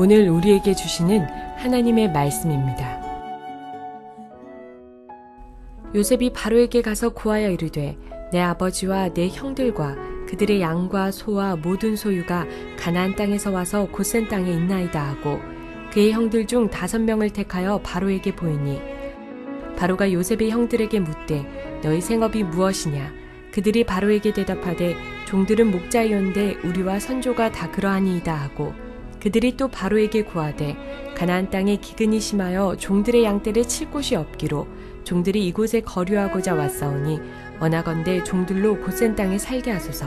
오늘 우리에게 주시는 하나님의 말씀입니다. 요셉이 바로에게 가서 구하여 이르되 내 아버지와 내 형들과 그들의 양과 소와 모든 소유가 가나안 땅에서 와서 고센 땅에 있나이다 하고 그의 형들 중 다섯 명을 택하여 바로에게 보이니 바로가 요셉의 형들에게 묻되 너희 생업이 무엇이냐 그들이 바로에게 대답하되 종들은 목자이온데 우리와 선조가 다 그러하니이다 하고 그들이 또 바로에게 구하되 가나안 땅에 기근이 심하여 종들의 양떼를 칠 곳이 없기로 종들이 이곳에 거류하고자 왔사오니 원하건대 종들로 고센 땅에 살게 하소서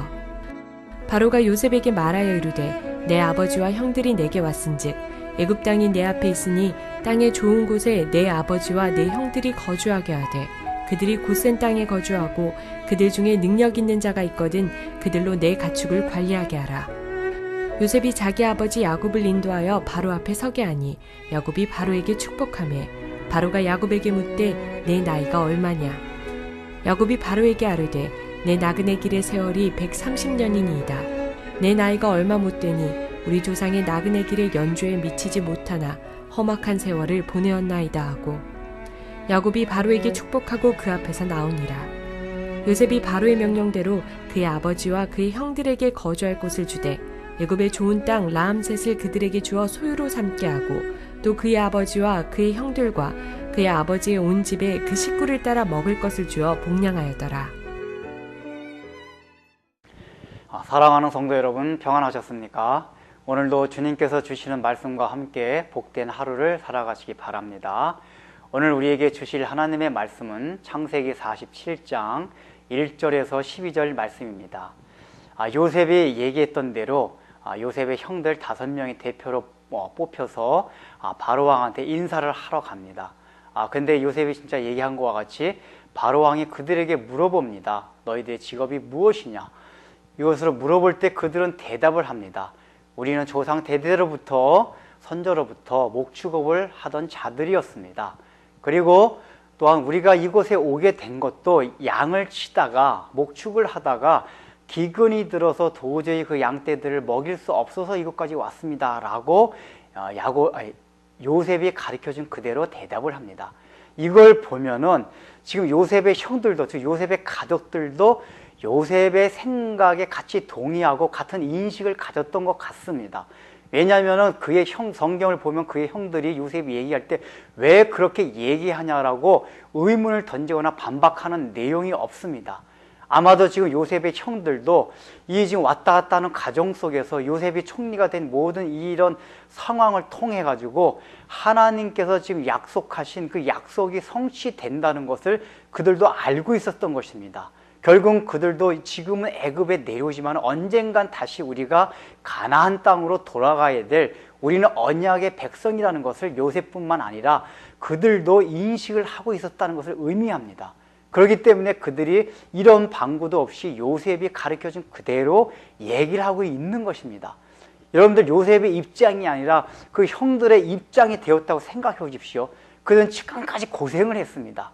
바로가 요셉에게 말하여 이르되 내 아버지와 형들이 내게 왔은즉 애굽 땅이 내 앞에 있으니 땅의 좋은 곳에 내 아버지와 내 형들이 거주하게 하되 그들이 고센 땅에 거주하고 그들 중에 능력 있는 자가 있거든 그들로 내 가축을 관리하게 하라. 요셉이 자기 아버지 야곱을 인도하여 바로 앞에 서게 하니 야곱이 바로에게 축복하며 바로가 야곱에게 묻되 내 나이가 얼마냐 야곱이 바로에게 아뢰되 내 나그네 길의 세월이 130년이니이다. 내 나이가 얼마 못 되니 우리 조상의 나그네 길의 연주에 미치지 못하나 험악한 세월을 보내었나이다 하고 야곱이 바로에게 축복하고 그 앞에서 나오니라. 요셉이 바로의 명령대로 그의 아버지와 그의 형들에게 거주할 곳을 주되 애굽의 좋은 땅 라암셋을 그들에게 주어 소유로 삼게 하고 또 그의 아버지와 그의 형들과 그의 아버지의 온 집에 그 식구를 따라 먹을 것을 주어 복량하였더라. 아, 사랑하는 성도 여러분 평안하셨습니까? 오늘도 주님께서 주시는 말씀과 함께 복된 하루를 살아가시기 바랍니다. 오늘 우리에게 주실 하나님의 말씀은 창세기 47장 1절에서 12절 말씀입니다. 아, 요셉이 얘기했던 대로 아, 요셉의 형들 다섯 명이 대표로 어, 뽑혀서 아, 바로 왕한테 인사를 하러 갑니다. 아 근데 요셉이 진짜 얘기한 것과 같이 바로 왕이 그들에게 물어봅니다. 너희들의 직업이 무엇이냐? 이것으로 물어볼 때 그들은 대답을 합니다. 우리는 조상 대대로부터 선조로부터 목축업을 하던 자들이었습니다. 그리고 또한 우리가 이곳에 오게 된 것도 양을 치다가 목축을 하다가 기근이 들어서 도저히 그 양떼들을 먹일 수 없어서 이곳까지 왔습니다 라고 어, 야고 요셉이 가르쳐 준 그대로 대답을 합니다. 이걸 보면은 지금 요셉의 형들도 즉 요셉의 가족들도 요셉의 생각에 같이 동의하고 같은 인식을 가졌던 것 같습니다. 왜냐하면 그의 형 성경을 보면 그의 형들이 요셉이 얘기할 때 왜 그렇게 얘기하냐라고 의문을 던지거나 반박하는 내용이 없습니다. 아마도 지금 요셉의 형들도 이 지금 왔다 갔다 하는 가정 속에서 요셉이 총리가 된 모든 이런 상황을 통해 가지고 하나님께서 지금 약속하신 그 약속이 성취된다는 것을 그들도 알고 있었던 것입니다. 결국 그들도 지금은 애굽에 내려오지만 언젠간 다시 우리가 가나안 땅으로 돌아가야 될 우리는 언약의 백성이라는 것을 요셉뿐만 아니라 그들도 인식을 하고 있었다는 것을 의미합니다. 그렇기 때문에 그들이 이런 방구도 없이 요셉이 가르쳐준 그대로 얘기를 하고 있는 것입니다. 여러분들 요셉의 입장이 아니라 그 형들의 입장이 되었다고 생각해 보십시오. 그는 지금까지 고생을 했습니다.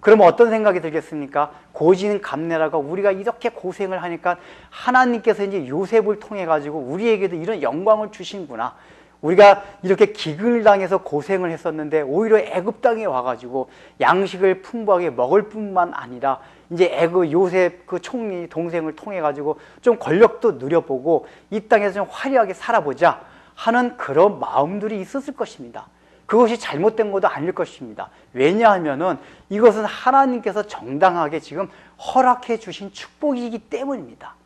그러면 어떤 생각이 들겠습니까? 고지는 감내라가 우리가 이렇게 고생을 하니까 하나님께서 이제 요셉을 통해 가지고 우리에게도 이런 영광을 주신구나. 우리가 이렇게 기근을 당해서 고생을 했었는데 오히려 애굽 땅에 와가지고 양식을 풍부하게 먹을 뿐만 아니라 이제 애굽 요셉 그 총리 동생을 통해 가지고 좀 권력도 누려보고 이 땅에서 좀 화려하게 살아보자 하는 그런 마음들이 있었을 것입니다. 그것이 잘못된 것도 아닐 것입니다. 왜냐하면은 이것은 하나님께서 정당하게 지금 허락해 주신 축복이기 때문입니다.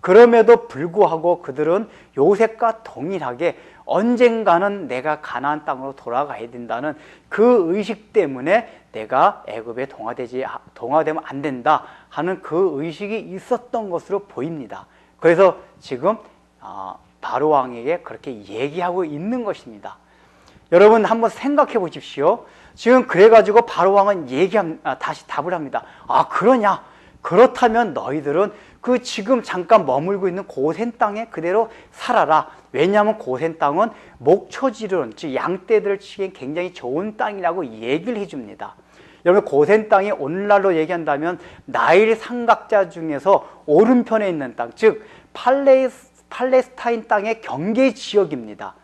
그럼에도 불구하고 그들은 요셉과 동일하게 언젠가는 내가 가나안 땅으로 돌아가야 된다는 그 의식 때문에 내가 애굽에 동화되지 동화되면 안 된다 하는 그 의식이 있었던 것으로 보입니다. 그래서 지금 어, 바로 왕에게 그렇게 얘기하고 있는 것입니다. 여러분 한번 생각해 보십시오. 지금 그래가지고 바로 왕은 얘기함 아, 다시 답을 합니다. 아 그러냐? 그렇다면 너희들은 그 지금 잠깐 머물고 있는 고센 땅에 그대로 살아라. 왜냐하면 고센 땅은 목초지른 즉 양떼들을 치기엔 굉장히 좋은 땅이라고 얘기를 해줍니다. 여러분 고센 땅이 오늘날로 얘기한다면 나일 삼각자 중에서 오른편에 있는 땅, 즉 팔레스, 팔레스타인 땅의 경계 지역입니다.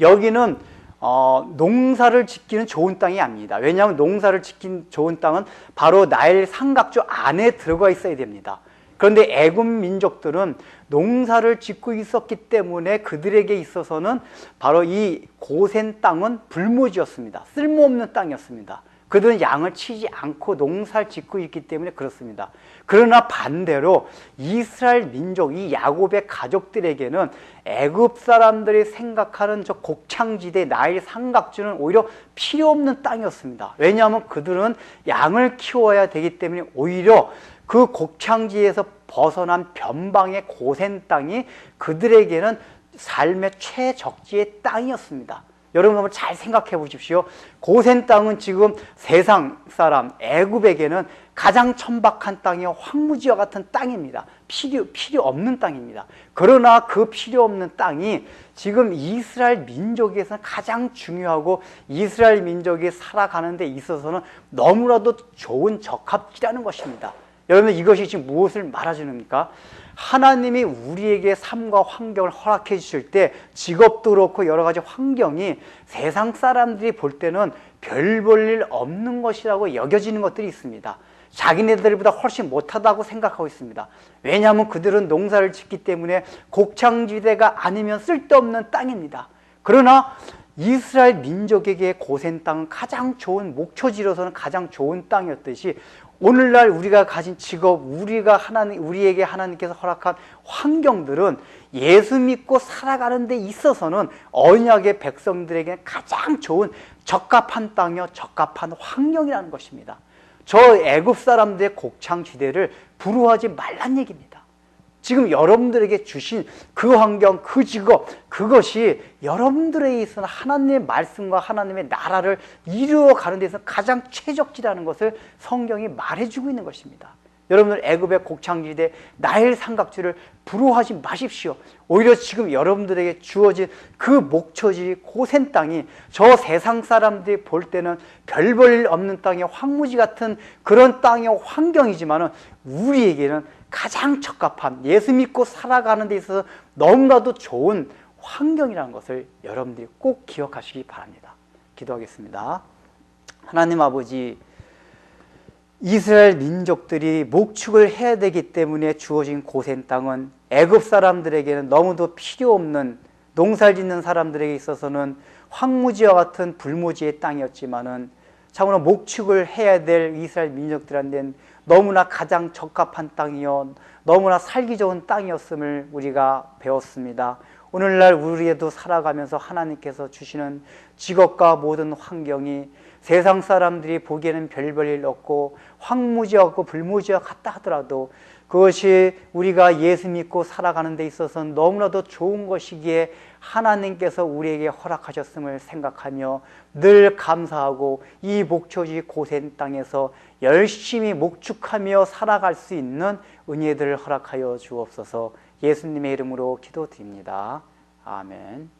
여기는 어, 농사를 짓기는 좋은 땅이 아닙니다. 왜냐하면 농사를 짓긴 좋은 땅은 바로 나일 삼각주 안에 들어가 있어야 됩니다. 그런데 애굽 민족들은 농사를 짓고 있었기 때문에 그들에게 있어서는 바로 이 고센 땅은 불모지였습니다. 쓸모없는 땅이었습니다. 그들은 양을 치지 않고 농사를 짓고 있기 때문에 그렇습니다. 그러나 반대로 이스라엘 민족, 이 야곱의 가족들에게는 애굽 사람들이 생각하는 저 곡창지대 나일 삼각주는 오히려 필요 없는 땅이었습니다. 왜냐하면 그들은 양을 키워야 되기 때문에 오히려 그 곡창지에서 벗어난 변방의 고센 땅이 그들에게는 삶의 최적지의 땅이었습니다. 여러분 한번 잘 생각해 보십시오. 고센 땅은 지금 세상 사람 애굽에게는 가장 천박한 땅이요 황무지와 같은 땅입니다. 필요 필요 없는 땅입니다. 그러나 그 필요 없는 땅이 지금 이스라엘 민족에서는 가장 중요하고 이스라엘 민족이 살아가는 데 있어서는 너무나도 좋은 적합지라는 것입니다. 여러분 이것이 지금 무엇을 말하주는입니까? 하나님이 우리에게 삶과 환경을 허락해 주실 때 직업도 그렇고 여러 가지 환경이 세상 사람들이 볼 때는 별 볼 일 없는 것이라고 여겨지는 것들이 있습니다. 자기네들보다 훨씬 못하다고 생각하고 있습니다. 왜냐하면 그들은 농사를 짓기 때문에 곡창지대가 아니면 쓸데없는 땅입니다. 그러나 이스라엘 민족에게 고센 땅은 가장 좋은 목초지로서는 가장 좋은 땅이었듯이 오늘날 우리가 가진 직업, 우리가 하나님, 우리에게 하나님께서 허락한 환경들은 예수 믿고 살아가는 데 있어서는 언약의 백성들에게 가장 좋은 적합한 땅이요, 적합한 환경이라는 것입니다. 저 애굽 사람들의 곡창 지대를 부러워하지 말란 얘기입니다. 지금 여러분들에게 주신 그 환경, 그 직업, 그것이 여러분들에 있어서 하나님의 말씀과 하나님의 나라를 이루어 가는 데서 가장 최적지라는 것을 성경이 말해주고 있는 것입니다. 여러분들 애굽의 곡창지대 나일 삼각지를 부러워하지 마십시오. 오히려 지금 여러분들에게 주어진 그 목초지 고센 땅이 저 세상 사람들이 볼 때는 별 볼 일 없는 땅의 황무지 같은 그런 땅의 환경이지만 은 우리에게는 가장 적합한 예수 믿고 살아가는 데 있어서 너무나도 좋은 환경이라는 것을 여러분들이 꼭 기억하시기 바랍니다. 기도하겠습니다. 하나님 아버지 이스라엘 민족들이 목축을 해야 되기 때문에 주어진 고센 땅은 애굽 사람들에게는 너무도 필요 없는 농사 짓는 사람들에게 있어서는 황무지와 같은 불무지의 땅이었지만은 참으로 목축을 해야 될 이스라엘 민족들한테는 너무나 가장 적합한 땅이요 너무나 살기 좋은 땅이었음을 우리가 배웠습니다. 오늘날 우리에도 살아가면서 하나님께서 주시는 직업과 모든 환경이 세상 사람들이 보기에는 별볼일 없고 황무지없고 불무지와 같다 하더라도 그것이 우리가 예수 믿고 살아가는 데 있어서 너무나도 좋은 것이기에 하나님께서 우리에게 허락하셨음을 생각하며 늘 감사하고 이 목초지 고센 땅에서 열심히 목축하며 살아갈 수 있는 은혜들을 허락하여 주옵소서 예수님의 이름으로 기도드립니다. 아멘.